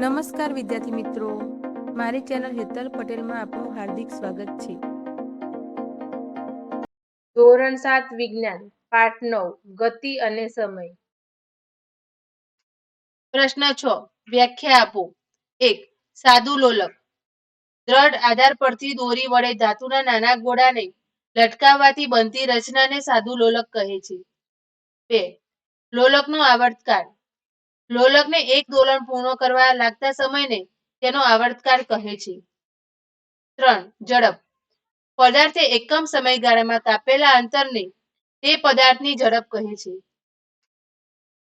નમસ્કાર વિદ્યાર્થી મિત્રો. મારી ચેનલ હેતલ પટેલમાં આપનું હાર્દિક સ્વાગત છે. ધોરણ સાત વિજ્ઞાન, પાઠ નવ, ગતિ અને સમય. પ્રશ્ન છ, વ્યાખ્યા આપો. એક, સાદુ લોલક. દ્રઢ આધાર પરથી દોરી વડે ધાતુના નાના ગોળાને લટકાવવાથી બનતી રચનાને સાદુ લોલક કહે છે. બે, લોલકનો આવર્તકાળ. લોલકને એક દોલન પૂર્ણ કરવા લાગતા સમયને તેનો આવર્તકાળ કહે છે. ત્રણ, ઝડપ. પદાર્થે એકમ સમયગાળામાં કાપેલા અંતરને તે પદાર્થની ઝડપ કહે છે.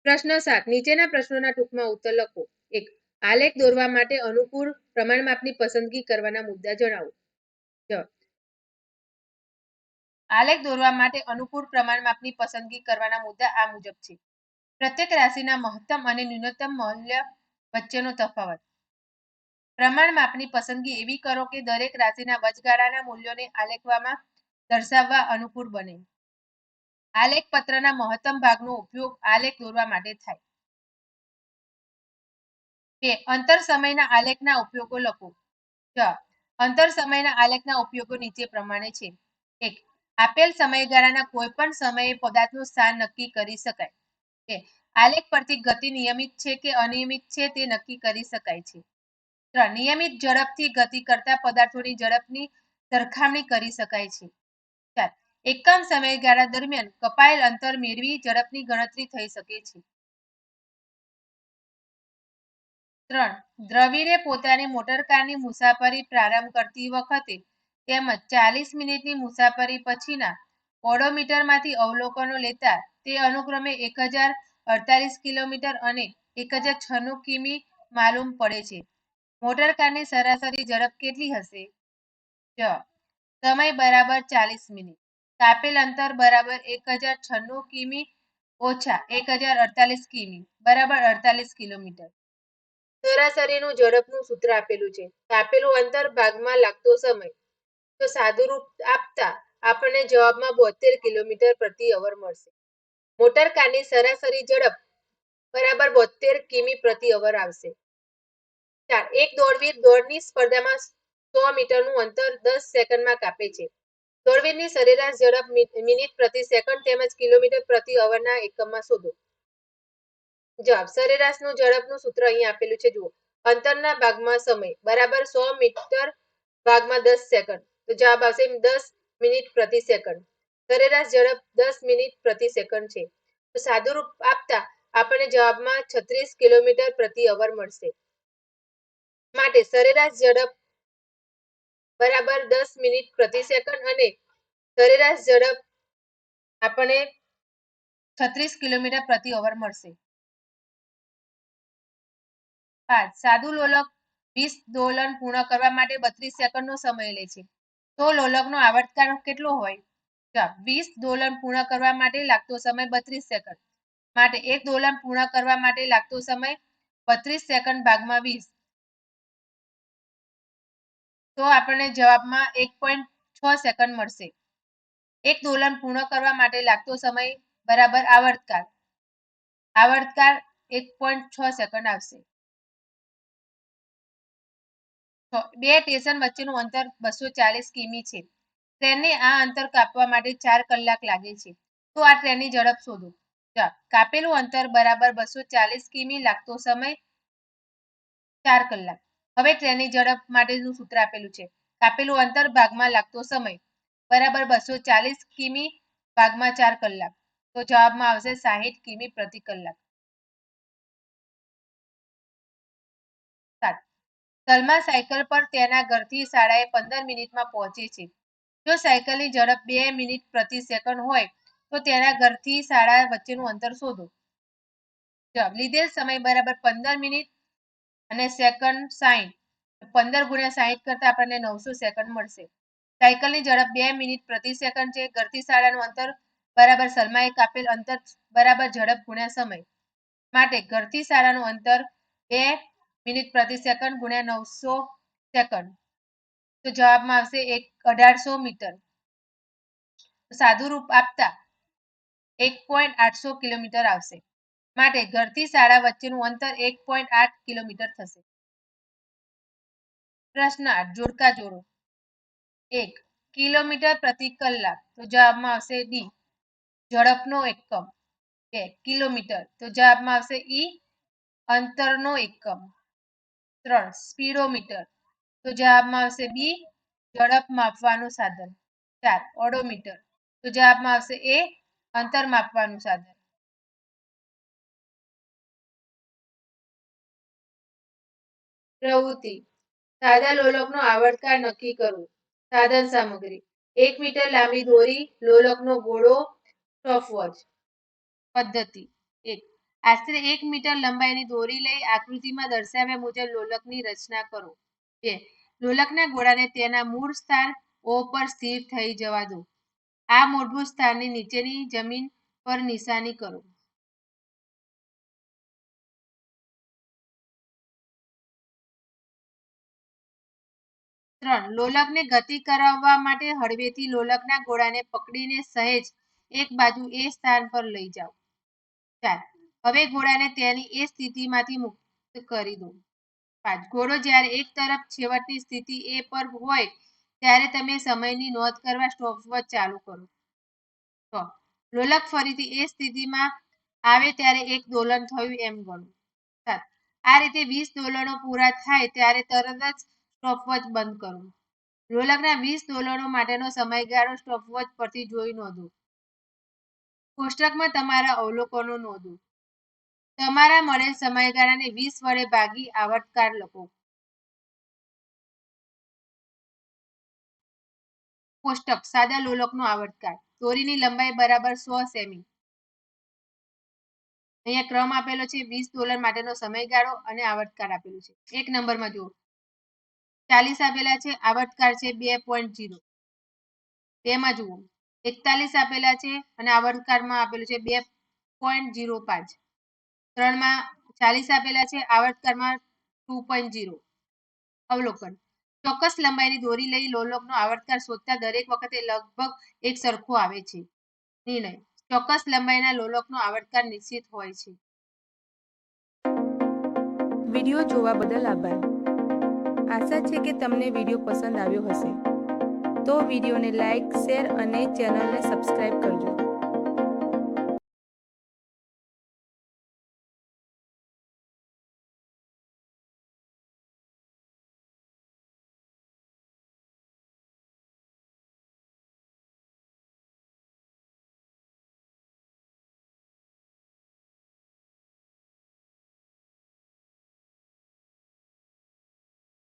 પ્રશ્ન સાત, નીચેના પ્રશ્નોના ટૂંકમાં ઉત્તર લખો. એક, આલેખ દોરવા માટે અનુકૂળ પ્રમાણમાપની પસંદગી કરવાના મુદ્દા જણાવો. આલેખ દોરવા માટે અનુકૂળ પ્રમાણમાપની પસંદગી કરવાના મુદ્દા આ મુજબ છે. પ્રત્યેક રાશિના મહત્તમ અને ન્યૂનતમ મૂલ્ય વચ્ચેનો તફાવત. પ્રમાણ માપની પસંદગી એવી કરો કે દરેક રાશિના વચગાળાના મૂલ્યોને આલેખવામાં દર્શાવવા અનુકૂળ બને. આલેખ પત્રના મહત્તમ ભાગનો ઉપયોગ આલેખ દોરવા માટે થાય. બે, અંતર સમયના આલેખના ઉપયોગો લખો. ચ અંતર સમયના આલેખના ઉપયોગો નીચે પ્રમાણે છે. એક, આપેલ સમયગાળાના કોઈ પણ સમયે પદાર્થનું સ્થાન નક્કી કરી શકાય. આલેખ પરથી ગતિ નિયમિત છે કે અનિયમિત છે તે નક્કી કરી શકાય છે. ત્રણ, નિયમિત ઝડપથી ગતિ કરતા પદાર્થોની ઝડપની સરખામણી કરી શકાય છે. ચાર, એકમ સમયગાળા દરમિયાન કપાયેલ અંતર મેળવી ઝડપની ગણતરી થઈ શકે છે. ત્રણ દ્રવિડે પોતાની મોટરકારની મુસાફરી પ્રારંભ કરતી વખતે તેમજ ચાલીસ મિનિટની મુસાફરી પછીના ઓડોમીટરમાંથી અવલોકનો લેતા તે અનુક્રમે એક હજાર અડતાલીસ કિલોમીટર અને એક હજાર છન્નું કિમી માલુમ પડે છે. મોટરકારની સરાસરી ઝડપ કેટલી હશે? જવાબ સમય બરાબર ચાલીસ મિનિટ. કાપેલ અંતર બરાબર એક હજાર છન્નું કિમી ઓછા એક હજાર અડતાલીસ કિમી બરાબર અડતાલીસ કિલોમીટર. સરાસરીનું ઝડપનું સૂત્ર આપેલું છે. કાપેલું અંતર ભાગમાં લાગતો સમય. તો સાદુરૂપ આપતા આપણને જવાબમાં બોતેર કિલોમીટર પ્રતિ અવર મળશે. મોટર કારની સરાસરી ઝડપ બરાબર બોતેર કિમી પ્રતિ અવર આવશે. ચાર, એક દોડવીર દોડની સ્પર્ધામાં સો મીટરનું અંતર દસ સેકન્ડમાં કાપે છે. દોડવીરની સરેરાશ ઝડપ મિનિટ પ્રતિ સેકન્ડ તેમજ કિલોમીટર પ્રતિ અવરના એકમમાં શોધો. જવાબ, સરેરાશનું ઝડપનું સૂત્ર અહીં આપેલું છે, જુઓ. અંતરના ભાગમાં સમય, બરાબર સો મીટર ભાગમાં દસ સેકન્ડ. તો જવાબ આવશે દસ મિનિટ પ્રતિ સેકન્ડ. સરેરાશ ઝડપ દસ મિનિટ પ્રતિ સેકન્ડ છે. તો સાદુરૂપ આપતા આપણને જવાબમાં છત્રીસ કિલોમીટર પ્રતિ અવર મળશે. માટે સરેરાશ ઝડપ બરાબર દસ મિનિટ પ્રતિ સેકન્ડ અને સરેરાશ ઝડપ આપણને છત્રીસ કિલોમીટર પ્રતિ અવર મળશે. પાંચ, સાદુ લોલક વીસ દોલન પૂર્ણ કરવા માટે બત્રીસ સેકન્ડનો સમય લે છે. તો લોલકનો આવર્તકાળ કેટલો હોય? વીસ પૂર્ણ કરવા માટે લાગતો સમય બત્રીસ સેકન્ડ. માટે એક દોલન પૂર્ણ કરવા માટે લાગતો સમય બત્રીસ સેકન્ડ ભાગમાં વીસ. તો આપણને જવાબમાં એક પોઈન્ટ છ સેકન્ડ મળશે. એક દોલન પૂર્ણ કરવા માટે લાગતો સમય બરાબર આવર્તકાળ. આવર્તકાળ એક પોઈન્ટ છ સેકન્ડ આવશે. બે સ્ટેશન વચ્ચેનું અંતર બસો ચાલીસ કિમી છે. ટ્રેનને આ અંતર કાપવા માટે ચાર કલાક લાગે છે. તો આ ટ્રેનની ઝડપ શોધો. કાપેલું અંતર બરાબર બસો ચાલીસ કિમી લાગતો સમય ચાર કલાક. હવે ટ્રેનની ઝડપ માટેનું સૂત્ર આપેલું છે. કાપેલું અંતર ભાગમાં લાગતો સમય બરાબર બસો ચાલીસ કિમી ભાગમાં ચાર કલાક. તો જવાબમાં આવશે સાહીઠ કિમી પ્રતિ કલાક. સલમા સાયકલ પર તેના ઘરથી શાળાએ પંદર મિનિટમાં પહોંચે છે. જો સાયકલની ઝડપ બે મિનિટ પ્રતિ સેકન્ડ હોય, તો તેના ઘરથી શાળા વચ્ચેનું અંતર શોધો. લીધેલ સમય બરાબર પંદર મિનિટ અને સેકન્ડ સાહીઠ પંદર ગુણ્યા સાહીઠ કરતા આપણને નવસો સેકન્ડ મળશે. સાયકલની ઝડપ બે મિનિટ પ્રતિ સેકન્ડ છે. ઘરથી શાળાનું અંતર બરાબર સલમાએ કાપેલ અંતર બરાબર ઝડપ ગુણ્યા સમય. માટે ઘરથી શાળાનું અંતર બે મિનિટ પ્રતિ સેકન્ડ ગુણ્યા નવસો સેકન્ડ. તો જવાબમાં આવશે એક અઢારસો મીટર. સાદુ રૂપ આપતા એક પોઈન્ટ આઠસો કિલોમીટર આવશે. માટે ઘરથી શાળા વચ્ચેનું અંતર એક પોઈન્ટ આઠ કિલોમીટર થશે. પ્રશ્ન આઠ જોડકા જોડો. એક, કિલોમીટર પ્રતિ કલાક. તો જવાબમાં આવશે ડી ઝડપનો એકમ. બે, કિલોમીટર. તો જવાબમાં આવશે ઈ અંતરનો એકમ. ત્રણ, સ્પીડોમીટર. તો જવાબમાં આવશે બી, ઝડપ માપવાનું સાધન. ચાર, ઓડોમીટર. તો જવાબમાં આવશે એ, અંતર માપવાનું સાધન. પ્રવૃત્તિ. સાદા લોલકનો આવર્તકાળ નક્કી કરવો. સાધન સામગ્રી. એક મીટર લાંબી દોરી, લોલકનો ગોળો સ્ટોપવોચ પદ્ધતિ. એક, આશરે એક મીટર લંબાઈની દોરી લઈ આકૃતિમાં દર્શાવ્યા મુજબ લોલકની રચના કરો. બે લોલકના ગોળાને તેના મૂળ સ્થાન ઓ પર સ્થિર થઈ જવા દો. આ મૂળભૂત સ્થાનની નીચેની જમીન પર નિશાની કરો. ત્રણ, લોલકને ગતિ કરાવવા માટે હળવેથી લોલકના ગોળાને પકડીને સહેજ એક બાજુ એ સ્થાન પર લઈ જાઓ. ચાર, હવે ગોળાને તેની એ સ્થિતિમાંથી મુક્ત કરી દો. પાંચ ઘોડો જ્યારે એક તરફ છેવટની સ્થિતિ એ પર હોય ત્યારે તમે સમયની નોંધ કરવા સ્ટોપવોચ ચાલુ કરો. છ લોલક ફરીથી એ સ્થિતિમાં આવે ત્યારે એક દોલન થયું એમ ગણો. સાત. આ રીતે વીસ દોલનો પૂરા થાય ત્યારે તરત જ સ્ટોપવોચ બંધ કરવું લોલકના વીસ દોલનો માટેનો સમયગાળો સ્ટોપવોચ પરથી જોઈ નોંધો. કોષ્ટકમાં તમારા અવલોકનો નોંધો. તમારા મળેલ સમયગાળાને વીસ વડે ભાગી આવર્તકાળ લખો. કોષ્ટક, સાદા લોલકનો આવર્તકાળ દોરીની લંબાઈ બરાબર સો સેમી. અહીંયા ક્રમ આપેલો છે, વીસ ડોલર માટેનો સમયગાળો અને આવર્તકાળ આપેલું છે. એક નંબરમાં જુઓ. ચાલીસ આપેલા છે આવટકાર છે બે પોઈન્ટ જીરો બેમાં જુઓ. એકતાલીસ આપેલા છે અને આવર્તકાળમાં આપેલું છે બે પોઈન્ટ જીરો પાંચ. ત્રણમાં ચાલીસ આપેલા છે આવર્તકાળમાં ટુ પોઈન્ટ ઝીરો. અવલોકન. ચોક્કસ લંબાઈની દોરી લઈ લોલકનો આવર્તકાર શોધતા દરેક વખતે લગભગ એક સરખો આવે છે. નિર્ણય. ચોક્કસ લંબાઈના લોલકનો આવર્તકાર નિશ્ચિત હોય છે. વીડિયો જોવા બદલ આભાર. આશા છે કે તમને વીડિયો પસંદ આવ્યો હશે. તો વિડીયોને લાઈક, શેર અને ચેનલને સબસ્ક્રાઈબ કરજો.